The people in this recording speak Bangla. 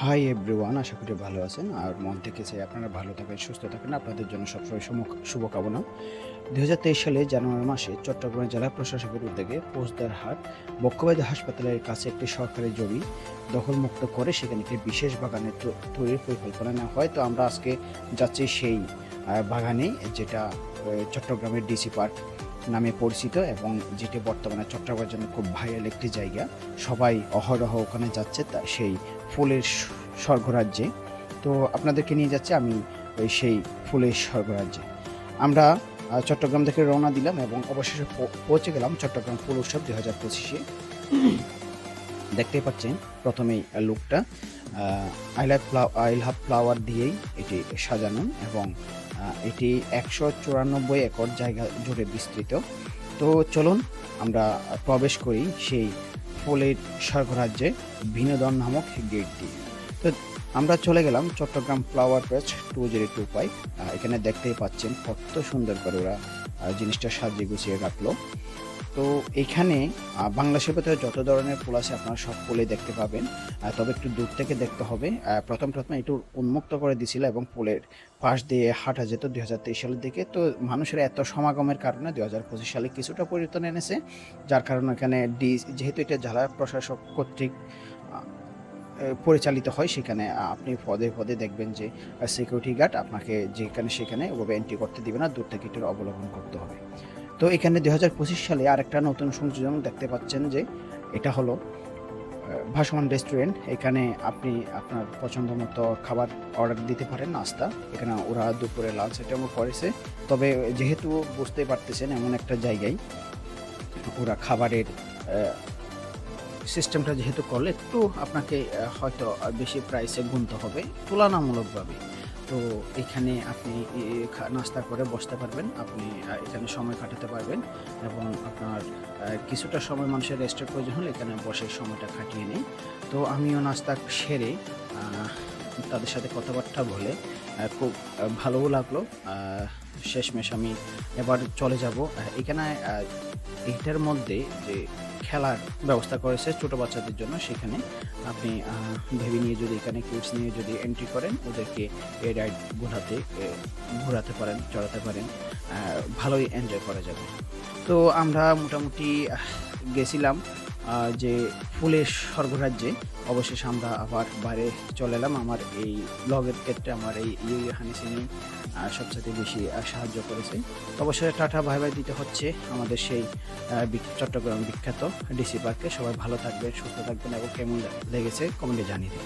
হাই এভরিওয়ান আশা করি ভালো আছেন। আর মন থেকে চাই আপনারা ভালো থাকেন, সুস্থ থাকেন। আপনাদের জন্য সবসময় শুভ- শুভকামনা। দুই হাজার তেইশ সালে জানুয়ারি মাসে চট্টগ্রাম জেলা প্রশাসকের উদ্যোগে পোস্টদারহাট বক্ষবাদী হাসপাতালের কাছে একটি সরকারি জমি দখলমুক্ত করে সেখানে একটি বিশেষ বাগানের তৈরির পরিকল্পনা নেওয়া হয়। তো আমরা আজকে যাচ্ছি সেই বাগানে যেটা চট্টগ্রামের ডিসি পার্ক। নামে পরিচিত এবং যেটি বর্তমানে চট্টগ্রামের জন্য খুব ভাইরাল একটি জায়গা। সবাই অহরহ ওখানে যাচ্ছে তা সেই ফুলের স্বর্গরাজ্যে। তো আপনাদেরকে নিয়ে যাচ্ছে আমি ওই সেই ফুলের স্বর্গরাজ্যে। আমরা চট্টগ্রাম থেকে রওনা দিলাম এবং অবশেষে পৌঁছে গেলাম চট্টগ্রাম ফুল উৎসব দুই হাজার পঁচিশে। দেখতেই পাচ্ছেন প্রথমেই লুকটা। I love I love flower দিয়েই এটি সাজানো এবং এটি একশো চুরানব্বই একর জায়গা জুড়ে বিস্তৃত। তো চলুন আমরা প্রবেশ করি সেই ফুলের স্বর্গরাজ্যে বিনোদন নামক গেট দিয়ে তো আমরা চলে গেলাম Chattogram flower page two zero two five. এখানে দেখতেই পাচ্ছেন কত সুন্দর করে ওরা জিনিসটা সাজিয়ে গুছিয়ে রাখল। তো এখানে বাংলাদেশের ভেতরে যত ধরনের ফুল আছে আপনারা সব ফুলে দেখতে পাবেন। তবে একটু দূর থেকে দেখতে হবে। প্রথম প্রথমে একটু উন্মুক্ত করে দিছিল এবং ফুলের পাশ দিয়ে হাঁটা যেত দুই হাজার তেইশ সালের দিকে। তো মানুষের এত সমাগমের কারণে দুই হাজার পঁচিশ সালে কিছুটা পরিবর্তন এনেছে। যার কারণে এখানে ডি, যেহেতু এটা জেলা প্রশাসক কর্তৃক পরিচালিত হয়, সেখানে আপনি পদে পদে দেখবেন যে সিকিউরিটি গার্ড আপনাকে যেখানে সেখানে ওভাবে এন্ট্রি করতে দিবে না। দূর থেকে একটু অবলম্বন করতে হবে। তো এখানে দুই হাজার পঁচিশ সালে আরেকটা নতুন সংযোজন দেখতে পাচ্ছেন যে এটা হলো ভাসমান রেস্টুরেন্ট। এখানে আপনি আপনার পছন্দ মতো খাবার অর্ডার দিতে পারেন, নাস্তা। এখানে ওরা দুপুরে লাঞ্চ আইটেমও করেছে। তবে যেহেতু বুঝতে পারতেছেন এমন একটা জায়গায় ওরা খাবারের সিস্টেমটা যেহেতু করলে, একটু আপনাকে হয়তো বেশি প্রাইসে গুনতে হবে, তুলনামূলকভাবে। তো এখানে আপনি নাস্তা করে বসতে পারবেন। আপনি এখানে সময় কাটাতে পারবেন এবং আপনার কিছুটা সময় মানুষের রেস্টের প্রয়োজন হলে এখানে বসে সময়টা কাটিয়ে নিই তো আমিও নাস্তা সেরে তাদের সাথে কথাবার্তা বলে খুব ভালোও লাগল। শেষমেশ আমি এবার চলে যাব। এখানে আহ, এইটার মধ্যে যে খেলার ব্যবস্থা করেছে ছোট বাচ্চাদের জন্য সেখানে আপনি ভেবে নিয়ে যদি এখানে কিডস নিয়ে যদি এন্ট্রি করেন ওদেরকে এই রাইড ঘোরাতে ঘোরাতে পারেন চড়াতে পারেন ভালোই এনজয় করা যাবে। তো আমরা মোটামুটি গেছিলাম। যে ফুলের স্বর্গরাজ্যে অবশেষে আমরা আবার বাইরে চলে এলাম। আমার এই ব্লগের ক্ষেত্রে আমার এই ইউ হানিসিনি সবচেয়ে বেশি সাহায্য করেছে। অবশ্যই টাটা ভাই ভাই দিতে হচ্ছে আমাদের সেই চট্টগ্রাম বিখ্যাত ডিসি পার্কে। সবাই ভালো থাকবেন, সুস্থ থাকবেন এবং কেমন লেগেছে কমেন্টে জানিয়ে দিন।